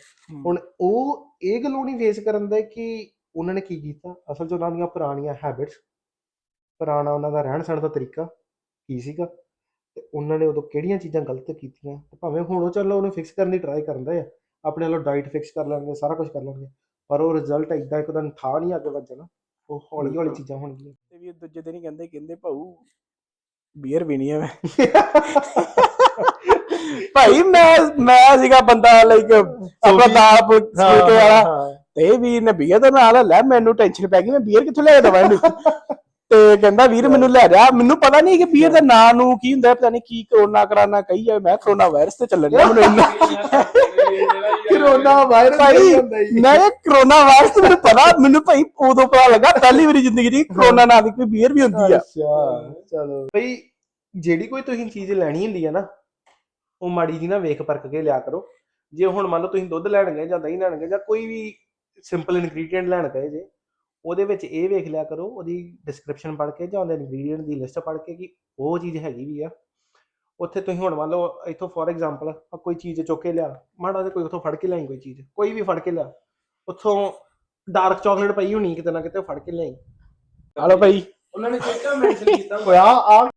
ਹੁਣ ਉਹ ਇਹ ਗੱਲੋਂ ਨਹੀਂ ਫੇਸ ਕਰਨ ਦੇ ਕਿ ਉਹਨਾਂ ਨੇ ਕੀ ਕੀਤਾ? ਅਸਲ 'ਚ ਉਹਨਾਂ ਦੀਆਂ ਪੁਰਾਣੀਆਂ ਹੈਬਿਟਸ ਪੁਰਾਣਾ ਉਹਨਾਂ ਦਾ ਰਹਿਣ ਸਹਿਣ ਦਾ ਤਰੀਕਾ ਕੀ ਸੀਗਾ? ਤੇ ਉਹਨਾਂ ਨੇ ਉਦੋਂ ਕਿਹੜੀਆਂ ਚੀਜ਼ਾਂ ਗਲਤ ਕੀਤੀਆਂ? ਤੇ ਭਾਵੇਂ ਹੁਣ ਉਹ ਚੱਲ ਉਹਨੂੰ ਫਿਕਸ ਕਰਨ ਦੀ ਟਰਾਈ ਕਰਦੇ ਆ ਆਪਣੇ ਵੱਲੋਂ ਡਾਈਟ ਫਿਕਸ ਕਰ ਲੈਣਗੇ ਸਾਰਾ ਕੁਝ ਕਰ ਲੈਣਗੇ ਪਰ ਉਹ ਰਿਜ਼ਲਟ ਇਦਾਂ ਇੱਕਦਮ ਠਾ ਨਹੀਂ ਅੱਗੇ ਵੱਜਣਾ ਉਹ ਹੌਲੀ ਹੌਲੀ ਚੀਜ਼ਾਂ ਹੋਣਗੀਆਂ।
ਤੇ ਵੀ ਦੂਜੇ ਦਿਨ ਹੀ ਕਹਿੰਦੇ ਕਹਿੰਦੇ ਭਾਊ ਬੀਅਰ ਪੀਣੀ ਆ ਮੈਂ। [LAUGHS] ਭਾਈ ਮੈਂ ਮੈਂ ਸੀਗਾ ਬੰਦਾ ਲਾਈਕ ਆਪਣਾ ਦਾਲ ਫੁਲਕੇ ਵਾਲਾ। ਤੇ ਵੀਰ ਨੇ ਬੀਅਰ ਦਾ ਨਾਲ ਲੈ ਮੈਨੂੰ ਟੈਨਸ਼ਨ ਪੈ ਗਈ ਮੈਂ ਬੀਅਰ ਕਿੱਥੋਂ ਲੈ ਕੇ ਦਵਾਂ ਇਹਨੂੰ? ਤੇ ਕਹਿੰਦਾ ਵੀਰ ਮੈਨੂੰ ਲੈ ਜਾ। ਮੈਨੂੰ ਪਤਾ ਨਹੀਂ ਕਿ ਬੀਅਰ ਦਾ ਨਾਂ ਨੂੰ ਕੀ ਹੁੰਦਾ ਪਤਾ ਨਹੀਂ ਕੀ ਕਰੋਨਾ ਕਰਾਨਾ ਕਹੀ ਜਾਵੇ। ਮੈਂ ਕਰੋਨਾ ਵਾਇਰਸ ਤੇ ਚੱਲਣ ਡਿਆ ਮੈਨੂੰ ਇੰਨਾ।
ਕਰੋਨਾ ਵਾਇਰਸ
ਭਾਈ ਮੈਂ ਕਰੋਨਾ ਵਾਇਰਸ ਤੇ ਮੈਨੂੰ ਪਤਾ। ਮੈਨੂੰ ਭਾਈ ਉਦੋਂ ਪਤਾ ਲੱਗਾ ਪਹਿਲੀ ਵਾਰੀ ਜ਼ਿੰਦਗੀ ਦੀ ਕਰੋਨਾ ਨਾਂ ਦੀ ਕੋਈ ਬੀਅਰ ਵੀ ਹੁੰਦੀ ਆ।
ਅੱਛਾ ਚਲੋ। ਭਈ ਜਿਹੜੀ ਕੋਈ ਤੁਸੀਂ ਚੀਜ਼ ਲੈਣੀ ਹੁੰਦੀ ਹੈ ਨਾ ਉਹ ਮਾੜੀ ਜੀ ਨਾ ਵੇਖ ਪਰਖ ਕੇ ਲਿਆ ਕਰੋ। ਜੇ ਹੁਣ ਮੰਨ ਲਓ ਤੁਸੀਂ ਦੁੱਧ ਲੈਣ ਗਏ ਜਾਂ ਦਹੀਂ ਲੈਣ ਗਏ ਜਾਂ ਕੋਈ ਵੀ ਸਿੰਪਲ ਇਨਗਰੀਡੀਐਂਟ ਲੈਣ ਗਏ ਜੇ ਉਹਦੇ ਵਿੱਚ ਇਹ ਵੇਖ ਲਿਆ ਕਰੋ ਉਹਦੀ ਡਿਸਕ੍ਰਿਪਸ਼ਨ ਪੜ੍ਹ ਕੇ ਜਾਂ ਉਹਦੇ ਇਨਗਰੀਡੀਐਂਟ ਦੀ ਲਿਸਟ ਪੜ੍ਹ ਕੇ ਕਿ ਉਹ ਚੀਜ਼ ਹੈਗੀ ਵੀ ਆ। ਉੱਥੇ ਤੁਸੀਂ ਹੁਣ ਮੰਨ ਲਓ ਇੱਥੋਂ ਫੋਰ ਐਗਜ਼ਾਮਪਲ ਕੋਈ ਚੀਜ਼ ਚੁੱਕ ਕੇ ਲਿਆ ਮਾੜਾ ਜਿਹਾ ਕੋਈ ਉੱਥੋਂ ਫੜ ਕੇ ਲਿਆਈ ਕੋਈ ਚੀਜ਼ ਕੋਈ ਵੀ ਫੜ ਕੇ ਲਿਆ ਉੱਥੋਂ ਡਾਰਕ ਚਾਕਲੇਟ ਪਈ ਹੋਣੀ ਕਿਤੇ ਨਾ ਕਿਤੇ ਫੜ ਕੇ ਲਿਆਈ।
ਹਲੋ ਭਾਈ।
ਉਹਨਾਂ ਨੇ ਚੇਕਾ ਮੈਂਸ਼ਨ ਕੀਤਾ।
ਓਏ ਆ ਆ।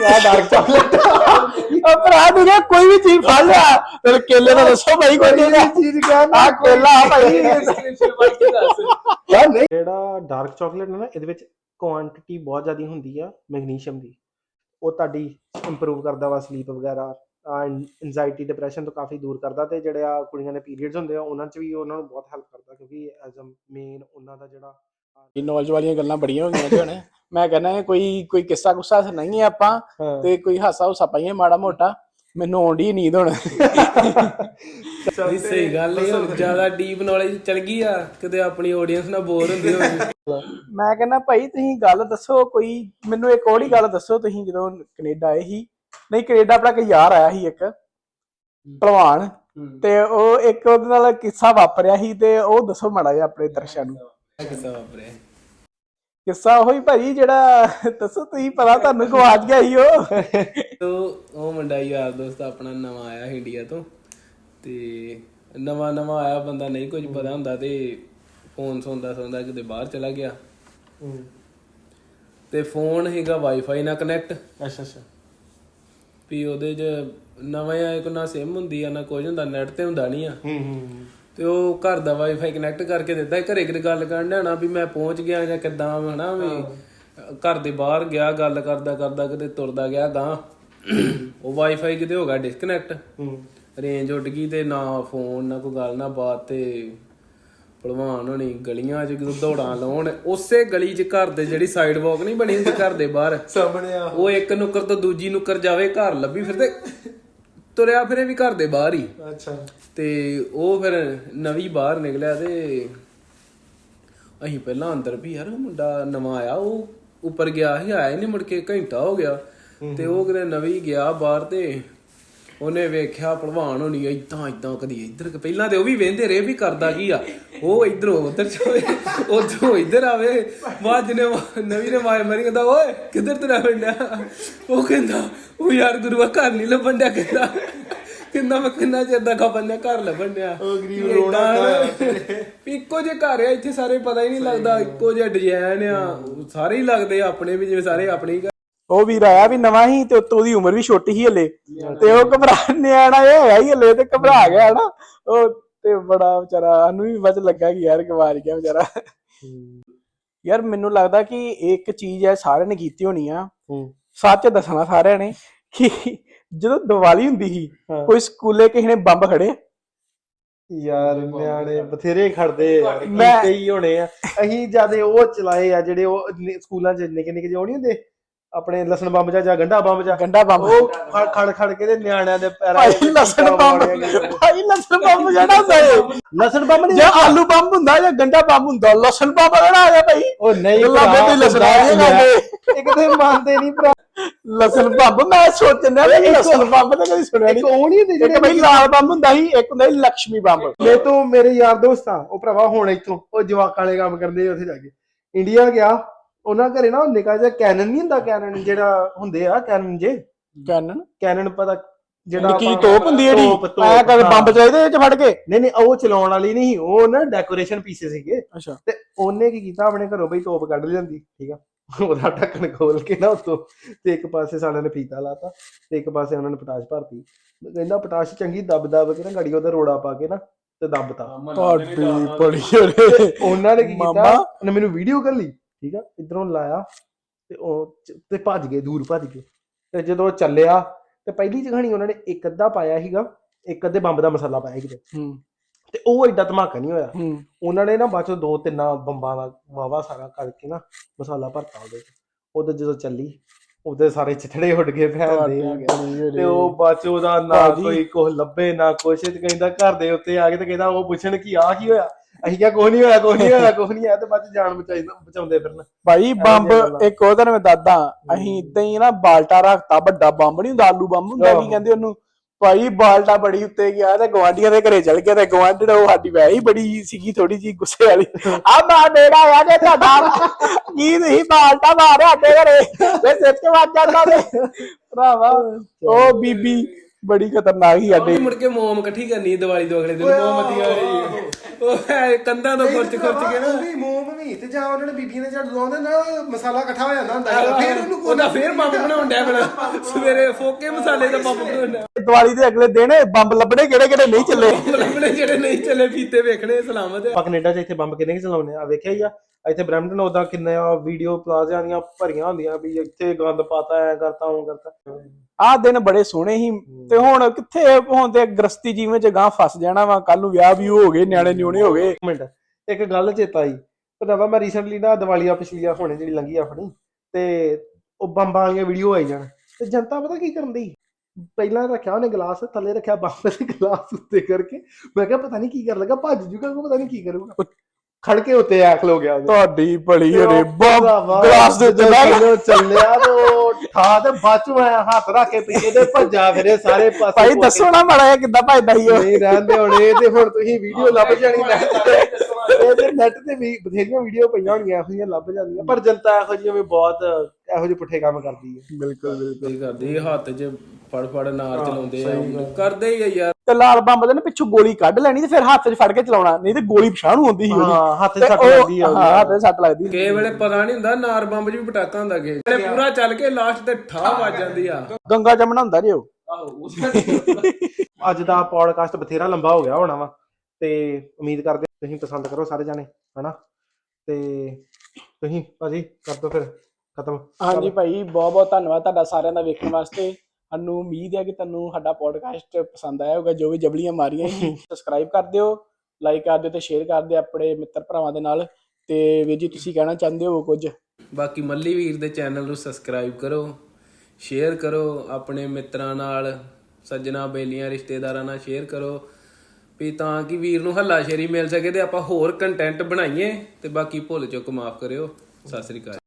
ਯਾ ਡਾਰਕ ਚਾਕਲੇਟ
ਉਹ ਭਰਾ ਕੋਈ ਵੀ ਚੀਜ਼ ਫੜ ਲਿਆ ਤੇ ਕੇਲੇ ਦਾ ਦੱਸੋ ਭਾਈ ਕੋਈ ਨਹੀਂ
ਚੀਜ਼ ਕਹਿੰਦਾ
ਆ ਕੇਲਾ ਆ ਭਾਈ।
ਡਿਸਕ੍ਰਿਪਸ਼ਨ ਕੇ ਦੱਸ।
ਯਾਰ ਨਹੀਂ। ਜਿਹੜਾ ਡਾਰਕ ਚਾਕਲੇਟ ਨਾ ਇਹਦੇ ਵਿੱਚ ਕੁਆਂਟੀਟੀ ਬਹੁਤ ਜ਼ਿਆਦਾ ਹੁੰਦੀ ਆ ਮੈਗਨੀਸ਼ੀਅਮ ਦੀ। ਉਹ ਤੁਹਾਡੀ ਇੰਪਰੂਵ ਕਰਦਾ ਵਾ ਸਲੀਪ ਵਗੈਰਾ। ਐਂਜ਼ਾਈਟੀ ਡਿਪਰੈਸ਼ਨ ਤੋਂ ਕਾਫੀ ਦੂਰ ਕਰਦਾ ਤੇ ਜਿਹੜੇ ਆ ਕੁੜੀਆਂ ਦੇ ਪੀਰੀਅਡਸ ਹੁੰਦੇ ਆ ਉਹਨਾਂ 'ਚ ਵੀ ਉਹਨਾਂ ਨੂੰ ਬਹੁਤ ਹੈਲਪ ਕਰਦਾ ਕਿਉਂਕਿ ਐਜ਼ ਅ ਮੇਨ ਉਹਨਾਂ ਦਾ ਜਿਹੜਾ
ਨੌਲੇਜ ਵਾਲੀਆਂ ਗੱਲਾਂ ਬੜੀਆਂ ਹੋ ਗਈਆਂ ਹੁਣ। ਮੈਂ ਕਹਿੰਦਾ ਕੋਈ ਕੋਈ ਕਿੱਸਾ ਗੁੱਸਾ ਨਹੀਂ ਹੈ ਆਪਾਂ ਤੇ ਕੋਈ ਹਾਸਾ ਹੁਸਾ ਪਾਈਏ ਮਾੜਾ ਮੋਟਾ। ਮੈਨੂੰ ਆਉਂਦੀ ਨੀਂਦ ਹੁਣ।
ਨਹੀਂ ਸਹੀ ਗੱਲ ਹੁਣ ਜ਼ਿਆਦਾ ਡੀਪ ਨੌਲੇਜ ਚਲ ਗਈ ਆ ਕਿਤੇ ਆਪਣੀ ਆਡੀਅנס ਨਾਲ ਬੋਰ ਹੁੰਦੀ ਹੋਵੇ।
ਮੈਂ ਕਹਿੰਦਾ ਭਾਈ ਤੁਸੀਂ ਗੱਲ ਦੱਸੋ ਕੋਈ ਮੈਨੂੰ ਇੱਕ ਹੀ ਗੱਲ ਦੱਸੋ ਤੁਸੀਂ ਜਦੋਂ ਕੈਨੇਡਾ ਆਏ ਸੀ। ਨਹੀਂ ਕੈਨੇਡਾ ਆਪਣਾ ਕੋਈ ਯਾਰ ਆਇਆ ਸੀ ਇੱਕ ਭਲਵਾਨ ਤੇ ਉਹ ਇੱਕ ਉਹਦੇ ਨਾਲ ਕਿੱਸਾ ਵਾਪਰਿਆ ਸੀ ਤੇ ਉਹ ਦੱਸੋ ਮਾੜਾ ਜਿਹਾ ਆਪਣੇ ਦਰਸ਼ਕਾਂ ਨੂੰ।
ਕਿਸਾ ਵਾਪਰਿਆ।
ਕਿੱਸਾ ਉਹੀ ਭਾਈ ਜਿਹੜਾ ਦੱਸੋ ਤੁਸੀਂ ਪਤਾ ਤੁਹਾਨੂੰ ਗਵਾਚ ਗਿਆ ਸੀ ਉਹ।
ਤੋ ਉਹ ਮੁੰਡਾ ਯਾਰ ਦੋਸਤ ਆਪਣਾ ਨਵਾਂ ਆਇਆ ਇੰਡੀਆ ਤੋਂ ਤੇ ਨਵਾਂ ਨਵਾਂ ਆਇਆ ਬੰਦਾ ਨਹੀਂ ਕੁਝ ਪਤਾ ਹੁੰਦਾ ਤੇ ਫੋਨ ਸੌਂਦਾ ਸੌਂਦਾ ਕਿਤੇ ਬਾਹਰ ਚਲਾ ਗਿਆ। ਤੇ ਫੋਨ ਹੈਗਾ ਵਾਈਫਾਈ ਨਾਲ ਕਨੈਕਟ
ਅੱਛਾ ਅੱਛਾ।
ਵੀ ਉਹਦੇ 'ਚ ਨਵਾਂ ਆਇਆ ਕੋ ਨਾ ਸਿਮ ਹੁੰਦੀ ਆ ਨਾ ਕੁਝ ਹੁੰਦਾ ਨੈਟ ਤੇ ਹੁੰਦਾ ਨਹੀਂ ਆ।
ਹੂੰ ਹੂੰ।
ਤੇ ਉਹ ਘਰ ਦਾ ਵਾਈਫਾਈ ਕਨੈਕਟ ਕਰਕੇ ਸੀ। ਘਰੇ ਕਿਤੇ ਗੱਲ ਕਰਨ ਨਾ ਵੀ ਮੈਂ ਪਹੁੰਚ ਗਿਆ ਜਾਂ ਕਿੱਦਾਂ ਹਨਾ ਵੀ ਘਰ ਦੇ ਬਾਹਰ ਗਿਆ ਗੱਲ ਕਰਦਾ ਕਰਦਾ ਕਿਤੇ ਤੁਰਦਾ ਗਿਆ ਗਾਂ [COUGHS] ਉਹ ਵਾਈਫਾਈ ਕਿਤੇ ਹੋ ਗਿਆ ਡਿਸਕਨੈਕਟ
ਹੂੰ।
ਰੇਂਜ ਉੱਡ ਗਈ ਤੇ ਨਾ ਫੋਨ ਨਾ ਕੋਈ ਗੱਲ ਨਾ ਬਾਤ ਤੇ ਭਲਵਾਨ ਹੋਣੀ ਗਲੀਆਂ 'ਚ ਜਦੋਂ ਦੌੜਾਂ ਲਾਉਣ ਉਸੇ ਗਲੀ 'ਚ ਘਰ ਦੇ ਜਿਹੜੀ ਸਾਈਡ ਵਾਕ ਨਹੀਂ ਬਣੀ ਹੁੰਦੀ ਘਰ ਦੇ ਬਾਹਰ
ਸਾਹਮਣੇ ਆ।
ਉਹ ਇੱਕ ਨੁੱਕਰ ਤੋਂ ਦੂਜੀ ਨੁੱਕਰ ਜਾਵੇ ਘਰ ਲੱਭੀ ਫਿਰਦੇ। ਤੁਰਿਆ ਫਿਰੇ ਵੀ ਘਰ ਦੇ ਬਾਹਰ ਹੀ।
ਅੱਛਾ।
ਤੇ ਉਹ ਫਿਰ ਨਵੀਂ ਬਾਹਰ ਨਿਕਲਿਆ ਤੇ ਅਸੀਂ ਪਹਿਲਾਂ ਅੰਦਰ ਵੀ ਯਾਰ ਮੁੰਡਾ ਨਵਾਂ ਆਇਆ ਉਹ ਉੱਪਰ ਗਿਆ ਸੀ ਆਇਆ ਹੀ ਨਹੀਂ ਮੁੜ ਕੇ ਘੰਟਾ ਹੋ ਗਿਆ। ਤੇ ਉਹ ਕਿਤੇ ਨਵੀਂ ਗਿਆ ਬਾਹਰ ਤੇ ਉਹਨੇ ਵੇਖਿਆ ਭਲਵਾਨ ਹੋਣੀ ਇਦਾਂ ਇਦਾਂ ਕਦੀ ਇੱਧਰ ਪਹਿਲਾਂ ਤੇ ਉਹ ਵੀ ਵੇਂਦੇ ਰਹੇ ਵੀ ਕਰਦਾ ਕੀ ਆ। ਉਹ ਇਧਰੋਂ ਉਧਰ ਜਾਵੇ ਉਧਰੋਂ ਇੱਧਰ ਆਵੇ। ਬਾਅਦ ਜਿਹਨੇ ਨਵੀਂ ਨੇ ਮਾਰ ਮਾਰੀ ਕਹਿੰਦਾ ਓਏ ਕਿੱਧਰ ਤੁਰਿਆ ਫਿਰਦਾ ਉਹ ਕਹਿੰਦਾ ਉਹ ਯਾਰ ਗੁਰੂਆ ਘਰ ਨਹੀਂ ਲੱਭਣ ਡਿਆ ਕਹਿੰਦਾ। ਕਿੰਨਾ ਮੈਂ ਕਿੰਨਾ ਚਿਰ ਦਾ ਖਪਨ ਨੇ ਘਰ ਲੱਭਣ ਡਿਆ।
ਉਹ ਗਰੀਬ ਰੋਣਾ
ਵੀ ਇੱਕੋ ਜੇ ਘਰ ਆ ਇੱਥੇ ਸਾਰੇ ਪਤਾ ਹੀ ਨਹੀਂ ਲੱਗਦਾ ਇੱਕੋ ਜਿਹਾ ਡਿਜ਼ਾਈਨ ਆ ਸਾਰੇ ਹੀ ਲੱਗਦੇ ਆਪਣੇ ਵੀ ਜਿਵੇਂ ਸਾਰੇ ਆਪਣੇ ਹੀ।
ਉਹ ਵੀਰ ਆਇਆ ਵੀ ਨਵਾਂ ਹੀ ਤੇ ਉੱਤੋਂ ਉਹਦੀ ਉਮਰ ਵੀ ਛੋਟੀ ਸੀ ਹਲੇ। ਤੇ ਉਹ ਘਬਰਾ ਨਿਆਣਾ ਇਹ ਹੋਇਆ ਹੀ ਹਲੇ ਤੇ ਘਬਰਾ ਗਿਆ ਨਾ। ਉਹ ਤੇ ਬੜਾ ਵਿਚਾਰਾ ਸਾਨੂੰ ਵੀ ਬਚ ਲੱਗਾ ਕਿ ਯਾਰ ਗਵਾਚ ਗਿਆ ਵਿਚਾਰਾ। ਯਾਰ ਮੈਨੂੰ ਲੱਗਦਾ ਕਿ ਇੱਕ ਚੀਜ਼ ਹੈ ਸਾਰਿਆਂ ਨੇ ਕੀਤੀ ਹੋਣੀ ਆ।
ਹੂੰ।
ਸੱਚ ਦੱਸਣਾ ਸਾਰਿਆਂ ਨੇ ਕਿ ਜਦੋਂ ਦੀਵਾਲੀ ਹੁੰਦੀ ਸੀ
ਹਾਂ।
ਕੋਈ ਸਕੂਲੇ ਕਿਸੇ ਨੇ ਬੰਬ ਖੜੇ
ਯਾਰ ਨਿਆਣੇ ਬਥੇਰੇ ਖੜਦੇ ਯਾਰ ਕੀਤੇ ਹੀ ਹੋਣੇ ਆ। ਅਸੀਂ ਜਿਆਦੇ ਉਹ ਚਲਾਏ ਆ ਜਿਹੜੇ ਉਹ ਸਕੂਲਾਂ 'ਚ ਨਿੱਕੇ ਨਿੱਕੇ ਜਿਹੇ ਨਹੀਂ ਹੁੰਦੇ? ਆਪਣੇ ਲਸਣ ਬੰਬ ਜਾਂ ਗੰਡਾ ਬੰਬ ਜਾਂ
ਗੰਡਾ ਬੰਬ।
ਉਹ ਖੜ ਖੜ ਖੜ ਕੇ ਤੇ ਨਿਆਣਿਆਂ ਦੇ ਪੈਰਾਂ
ਭਾਈ ਲਸਣ ਬੰਬ ਭਾਈ ਲਸਣ ਬੰਬ ਜਿਹੜਾ ਸਹੀ
ਲਸਣ ਬੰਬ ਨਹੀਂ
ਜੇ ਆਲੂ ਬੰਬ ਹੁੰਦਾ ਜਾਂ ਗੰਡਾ ਬੰਬ ਹੁੰਦਾ ਲਸਣ ਬੰਬ ਕਿਹੜਾ ਆ ਗਿਆ ਭਾਈ?
ਉਹ ਨਹੀਂ ਭਰਾ,
ਬੇਟੀ ਲਸਣ ਆ ਗਏ
ਮੈਂ- ਇੱਕ ਤੇ ਮੰਨਦੇ ਨਹੀਂ ਭਰਾ।
ਲਸਣ ਬੰਬ ਮੈਂ ਸੋਚਦਾ ਵੀ ਲਸਣ ਬੰਬ ਤਾਂ ਕਦੀ ਸੁਣਿਆ ਨਹੀਂ।
ਉਹ ਨਹੀਂ ਹੁੰਦੇ
ਇੱਕ ਭਾਈ ਲਾਲ ਬੰਬ ਹੁੰਦਾ ਸੀ ਇੱਕ ਹੁੰਦਾ ਸੀ ਲక్ష్ਮੀ ਬੰਬ।
ਮੈਂ ਤੋਂ ਮੇਰੇ ਯਾਰ ਦੋਸਤ ਆ ਉਹ ਭਰਾਵਾ ਹੁਣ ਇੱਥੋਂ ਉਹ ਜਵਾਕਾਂ ਵਾਲੇ ਕੰਮ ਕਰਦੇ ਉੱਥੇ ਜਾ ਕੇ। ਇੰਡੀਆ ਗਿਆ ਉਹਨਾਂ ਘਰੇ ਨਾ ਉਹ ਨਿੱਕਾ ਜਿਹਾ ਕੈਨਨ ਨਹੀਂ ਹੁੰਦਾ ਕੈਨਨ ਜਿਹੜਾ ਹੁੰਦੇ ਆ ਕੈਨਨ ਜੇ।
ਕੈਨਨ?
ਕੈਨਨ ਪਤਾ ਜਿਹੜਾ
ਕੀ ਤੋਪ ਹੁੰਦੀ ਜਿਹੜੀ?
ਤੋਪ, ਤੋਪ,
ਐ ਕਰ
ਹਾਂ।
ਬੰਬ ਚਾਹੀਦੇ ਇਹ ਚ ਫੜ ਕੇ?
ਨਹੀਂ ਨਹੀਂ ਉਹ ਚਲਾਉਣ ਵਾਲੀ ਨਹੀਂ ਉਹ ਨਾ ਡੈਕੋਰੇਸ਼ਨ ਪੀਸੇ ਸੀਗੇ।
ਅੱਛਾ।
ਤੇ ਉਹਨੇ ਕੀ ਕੀਤਾ ਆਪਣੇ ਘਰੋਂ ਬਈ ਤੋਪ ਕੱਢ ਲਿਆਂਦੀ ਠੀਕ ਆ? ਉਹਦਾ ਢੱਕਣ ਖੋਲ ਕੇ ਨਾ ਉਤੋਂ ਤੇ ਇੱਕ ਪਾਸੇ ਸਾਲਿਆਂ ਨੇ ਫੀਤਾ ਲਾਤਾ ਤੇ ਇੱਕ ਪਾਸੇ ਉਹਨਾਂ ਨੇ ਪਟਾਸ਼ ਭਰਤੀ। ਕਹਿੰਦਾ ਪਟਾਸ਼ ਚੰਗੀ ਦਬ ਦਬ ਕੇ ਨਾ ਗੜੀ ਉਹਦਾ ਰੋੜਾ ਪਾ ਕੇ ਨਾ ਤੇ ਦੱਬਤਾ।
ਤੁਹਾਡੀ ਬੜੀ
ਉਹਨਾਂ ਨੇ ਕੀ ਕੀਤਾ। ਉਹਨੇ ਮੈਨੂੰ ਵੀਡੀਓ ਕਰ ਲਈ। ਠੀਕ ਆ? ਇਧਰੋਂ ਲਾਇਆ ਤੇ ਉਹ ਤੇ ਭੱਜ ਗਏ ਦੂਰ ਭੱਜ ਗਏ। ਤੇ ਜਦੋਂ ਚੱਲਿਆ ਤੇ ਪਹਿਲੀ ਜਗਾਣੀ ਉਹਨਾਂ ਨੇ ਇੱਕ ਅੱਧਾ ਪਾਇਆ ਸੀਗਾ ਇੱਕ ਅੱਧੇ ਬੰਬ ਦਾ ਮਸਾਲਾ ਪਾਇਆ ਕਿਤੇ
ਹੂੰ।
ਤੇ ਉਹ ਐਡਾ ਧਮਾਕਾ ਨਹੀਂ ਹੋਇਆ।
ਹੂੰ।
ਉਹਨਾਂ ਨੇ ਨਾ ਬਾਅਦ ਚੋਂ ਦੋ ਤਿੰਨਾਂ ਬੰਬਾਂ ਦਾ ਵਾਵਾ ਸਾਰਾ ਕਰਕੇ ਨਾ ਮਸਾਲਾ ਭਰਤਾ ਉਹਦੇ ਚ। ਉਹਦੇ ਜਦੋਂ ਚੱਲੀ ਉਹਦੇ ਸਾਰੇ ਚਿੱਠੜੇ ਉੱਡ ਗਏ ਭੈਣ ਦੇ ਆ ਤੇ ਉਹ ਬਾਅਦ ਚ ਉਹਦਾ ਨਾ। ਕੋਈ ਕੁਛ ਲੱਭੇ ਨਾ ਕੁਛ ਤੇ ਕਹਿੰਦਾ ਘਰ ਦੇ ਉੱਤੇ ਆ ਕੇ ਤੇ ਕਹਿੰਦਾ ਉਹ ਪੁੱਛਣ ਕੀ ਆ ਕੀ ਹੋਇਆ? ਅਸੀਂ ਕਿਹਾ ਕੁਛ ਨਹੀਂ ਹੋਇਆ ਕੁਛ ਨਹੀਂ ਹੋਇਆ ਕੁਛ ਨਹੀਂ ਹੋਇਆ ਤੇ ਬਾਅਦ ਚ ਜਾਨ ਬਚਾਈ ਬਚਾਉਂਦੇ ਫਿਰਨ।
ਭਾਈ ਬੰਬ। ਇੱਕ ਉਹਦਾ ਮੈਂ ਦਾਦਾ। ਅਸੀਂ ਇਦਾਂ ਹੀ ਨਾ ਬਾਲਟਾ ਰੱਖਤਾ ਵੱਡਾ ਬੰਬ ਨਹੀਂ ਹੁੰਦਾ ਆਲੂ ਬੰਬ ਹੁੰਦਾ। ਕੀ ਕਹਿੰਦੇ ਉਹਨੂੰ? ਭਾਈ ਬਾਲਟਾ ਬੜੀ ਉੱਤੇ ਗਿਆ ਤੇ ਗਵਾਂਢੀਆਂ ਦੇ ਘਰੇ ਚਲ ਗਿਆ ਤੇ ਗਵਾਂਢਣ ਉਹ ਸਾਡੀ ਵੈ ਹੀ ਬੜੀ ਸੀਗੀ ਥੋੜੀ ਜੀ ਗੁੱਸੇ ਵਾਲੀ। ਆ ਮਾ ਡੇੜਾ ਆ ਜੇ ਤੁਹਾਡਾ ਕੀ ਨਹੀਂ ਬਾਲਟਾ ਮਾਰਿਆ ਸਾਡੇ ਘਰੇ? ਤੇ ਸਿਰ ਤੇ ਵੱਜ ਜਾਂਦਾ ਤੇ। ਭਰਾਵਾ। ਉਹ ਬੀਬੀ ਬੜੀ ਖਤਰਨਾਕ ਹੀ ਸਾਡੇ।
ਮੁੜ ਕੇ ਮੋਮ ਇਕੱਠੀ ਕਰਨੀ ਦੀਵਾਲੀ ਤੋਂ ਅਗਲੇ ਦਿਨ ਮੋਮਬੱਤੀਆਂ ਵਾਲੀ। ਉਹ ਹੈ ਕੰਧਾਂ ਤੋਂ ਖੁਰਚ ਖੁਰਚ ਕੇ ਨਾ।
ਵੀ ਮੋਮ ਵੀ ਤੇ ਜਾਂ ਉਹਨਾਂ ਨੇ ਬੀਬੀਆਂ ਨੇ ਝਾੜੂ ਲਾਉਂਦੇ ਨਾ ਮਸਾਲਾ ਇਕੱਠਾ ਹੋ ਜਾਂਦਾ ਹੁੰਦਾ। ਹੈਗਾ। ਫਿਰ ਉਹਨੂੰ
ਉਹਦਾ ਫੇਰ ਬੰਬ ਬਣਾਉਣ ਡਿਆ ਬਣਾ ਸਵੇਰੇ ਫੋਕੇ ਮਸਾਲੇ ਦਾ ਬੰਬ ਬਣਾਉਣ ਡਿਆ।
ਦੀਵਾਲੀ ਦੇ ਅਗਲੇ ਦਿਨ ਬੰਬ ਲੱਭਣੇ ਕਿਹੜੇ ਕਿਹੜੇ ਨਹੀਂ ਚੱਲੇ।
ਲੱਭਣੇ ਜਿਹੜੇ ਨਹੀਂ ਚੱਲੇ ਫੀਤੇ ਵੇਖਣੇ ਸਲਾਮਤ
ਆਪਾਂ ਕੈਨੇਡਾ 'ਚ ਇੱਥੇ ਬੰਬ ਕਿੰਨੇ ਕੁ ਚਲਾਉਂਦੇ ਆ? ਵੇਖਿਆ ਹੀ ਆ ਇੱਥੇ ਬ੍ਰੈਂਪਟਨ ਉਦਾਂ ਕਿੰਨੇ ਆ ਵੀਡੀਓ ਪਲਾਜ਼ਿਆਂ ਦੀਆਂ ਭਰੀਆਂ ਹੁੰਦੀਆਂ ਵੀ ਇੱਥੇ ਗੰਦ ਪਾਤਾ ਐ ਕਰਤਾ ਉਹ ਕਰਤਾ।
ਆਹ ਦਿਨ ਬੜੇ ਸੋਹਣੇ ਸੀ ਤੇ ਹੁਣ ਕਿੱਥੇ ਹੁਣ ਤੇ ਗ੍ਰਸਤੀ ਜੀਵਨ ਚ ਗਾਂ ਫਸ ਜਾਣਾ ਵਾ। ਕੱਲ ਨੂੰ ਵਿਆਹ ਵੀ ਹੋ ਗਏ ਨਿਆਣੇ ਨਿਉਣੇ ਹੋ ਗਏ।
ਇੱਕ ਮਿੰਟ ਇੱਕ ਗੱਲ ਚੇਤਾ ਆਈ। ਭਰਾਵਾ ਮੈਂ ਰੀਸੈਂਟਲੀ ਨਾ ਦੀਵਾਲੀ ਆ ਪਿਛਲੀ ਆ ਹੁਣੇ ਜਿਹੜੀ ਲੰਗੀ ਆ ਆਪਣੀ ਤੇ ਉਹ ਬੰਬਾਂ ਵਾਲੀਆਂ ਵੀਡੀਓ ਆਈ ਜਾਣ। ਤੇ ਜਨਤਾ ਪਤਾ ਕੀ ਕਰਨ ਦੀ ਪਹਿਲਾਂ ਰੱਖਿਆ ਉਹਨੇ ਗਲਾਸ ਥੱਲੇ ਰੱਖਿਆ ਬੰਬ ਦੇ ਗਲਾਸ ਉੱਤੇ ਕਰਕੇ। ਮੈਂ ਕਿਹਾ ਪਤਾ ਨਹੀਂ ਕੀ ਕਰ ਲੱਗਾ ਭੱਜ ਜੂਗਾ ਉਹ ਪਤਾ ਨਹੀਂ ਕੀ ਕਰੂਗਾ। ਖੜ ਕੇ ਉੱਤੇ ਆ ਖਲੋ ਗਿਆ ਉਹਦੇ।
ਤੁਹਾਡੀ
ਉਹ
ਅਰੇ ਬੰਬ ਗਲਾਸ ਦੇ ਜਨਾਬ
ਜਦੋਂ ਚੱਲਿਆ ਤੇ ਉਹ ਠਾ ਤੇ ਬਾਚੂ ਆਇਆ ਹੱਥ ਰੱਖ ਕੇ ਪਿੱਛੇ ਤੇ ਭੱਜਾ ਫਿਰੇ ਸਾਰੇ ਪਾਸੇ
ਭਾਈ ਦੱਸੋ ਨਾ ਮਾੜਾ ਕਿੱਦਾਂ ਭਜਦਾ ਸੀ ਉਹ।
ਨਹੀਂ ਰਹਿੰਦੇ ਹੁਣ ਇਹ ਤੇ ਹੁਣ ਤੁਸੀਂ ਵੀਡੀਓ ਲੱਭ ਜਾਣੀ ਇਹ ਤੇ ਨੈਟ ਤੇ ਵੀ ਬਥੇਰੀਆਂ ਵੀਡੀਓ ਪਈਆਂ ਹੋਣਗੀਆਂ ਇਹੋ ਜਿਹੀਆਂ ਲੱਭ ਜਾਂਦੀਆਂ। ਪਰ ਜਨਤਾ ਇਹੋ ਜਿਹੀ ਵੀ ਬਹੁਤ ਇਹੋ ਜਿਹੇ ਪੁੱਠੇ ਕੰਮ ਕਰਦੀ ਹੈ।
ਬਿਲਕੁਲ ਬਿਲਕੁਲ।
ਕਰਦੇ ਹੱਥ 'ਚ ਫੜ ਫੜ ਨਾਰ ਚਲਾਉਂਦੇ ਆ। ਕਰਦੇ ਹੀ ਆ ਯਾਰ।
ਤੇ ਲਾਲ ਬੰਬ ਦੇ ਨਾ ਪਿੱਛੋਂ ਗੋਲੀ ਕੱਢ ਲੈਣੀ ਤੇ ਫਿਰ ਹੱਥ 'ਚ ਫੜ ਕੇ ਚਲਾਉਣਾ ਨਹੀਂ ਤੇ ਗੋਲੀ ਪਛਾਣ ਨੂੰ ਹੁੰਦੀ ਸੀ ਉਹਦੀ।
ਹਾਂ ਹੱਥ
ਤੇ
'ਚ ਸੱਟ ਲੱਗਦੀ ਆ ਉਹਦੀ।
ਹਾਂ ਹੱਥ 'ਚ ਸੱਟ ਲੱਗਦੀ ਸੀ।
ਕਿਸੇ ਵੇਲੇ ਪਤਾ ਨਹੀਂ ਹੁੰਦਾ ਨਾਰ ਬੰਬ 'ਚ ਵੀ ਪਟਾਕਾ ਹੁੰਦਾ ਕਿ। ਵੇਲੇ ਪੂਰਾ ਚੱਲ ਕੇ ਲਾਸਟ ਤੇ ਠਾ ਵੱਜ ਜਾਂਦੀ ਆ।
ਗੰਗਾ ਜਮਨਾ ਹੁੰਦਾ ਜੇ ਉਹ। [LAUGHS]
ਅੱਜ ਦਾ ਪੋਡਕਾਸਟ ਬਥੇਰਾ ਲੰਬਾ ਹੋ ਗਿਆ ਹੋਣਾ ਵਾ ਤੇ ਉਮੀਦ ਕਰਦੇ ਹਾਂ ਤੁਸੀਂ ਪਸੰਦ ਕਰੋ ਸਾਰੇ ਜਾਣੇ ਹਨਾ? ਤੇ ਤੁਸੀਂ ਭਾਜੀ ਕਰ ਦਿਓ ਫਿਰ ਖਤਮ।
ਹਾਂਜੀ ਭਾਈ ਬਹੁਤ ਬਹੁਤ ਧੰਨਵਾਦ ਤੁਹਾਡਾ ਸਾਰਿਆਂ ਦਾ ਵੇਖਣ ਵਾਸਤੇ। ਸਾਨੂੰ ਉਮੀਦ ਹੈ ਕਿ ਤੁਹਾਨੂੰ ਸਾਡਾ ਪੋਡਕਾਸਟ ਪਸੰਦ ਆਇਆ ਹੋਗਾ ਜੋ ਵੀ ਜਬਲੀਆਂ ਮਾਰੀਆਂ ਸਬਸਕ੍ਰਾਈਬ [LAUGHS] ਕਰ ਦਿਓ ਲਾਈਕ ਕਰ ਦਿਓ ਤੇ ਸ਼ੇਅਰ ਕਰ ਦਿਓ ਆਪਣੇ ਮਿੱਤਰ ਭਰਾਵਾਂ ਦੇ ਨਾਲ। ਤੇ ਵੀਰ ਜੀ ਤੁਸੀਂ ਕਹਿਣਾ ਚਾਹੁੰਦੇ ਹੋ ਕੁਝ?
ਬਾਕੀ ਮੱਲੀ ਵੀਰ ਦੇ ਚੈਨਲ ਨੂੰ ਸਬਸਕ੍ਰਾਈਬ ਕਰੋ ਸ਼ੇਅਰ ਕਰੋ ਆਪਣੇ ਮਿੱਤਰਾਂ ਨਾਲ ਸੱਜਣਾ ਬੇਲੀਆਂ ਰਿਸ਼ਤੇਦਾਰਾਂ ਨਾਲ ਸ਼ੇਅਰ ਕਰੋ। ਵੀ ਤਾਂ ਕਿ ਵੀਰ ਨੂੰ ਹੱਲਾ ਸ਼ੇਰੀ ਮਿਲ ਸਕੇ ਤੇ ਆਪਾਂ ਹੋਰ ਕੰਟੈਂਟ ਬਣਾਈਏ ਤੇ ਬਾਕੀ ਭੁੱਲ ਚੁੱਕ ਮਾਫ ਕਰਿਓ। ਸਤਿ ਸ੍ਰੀ ਅਕਾਲ।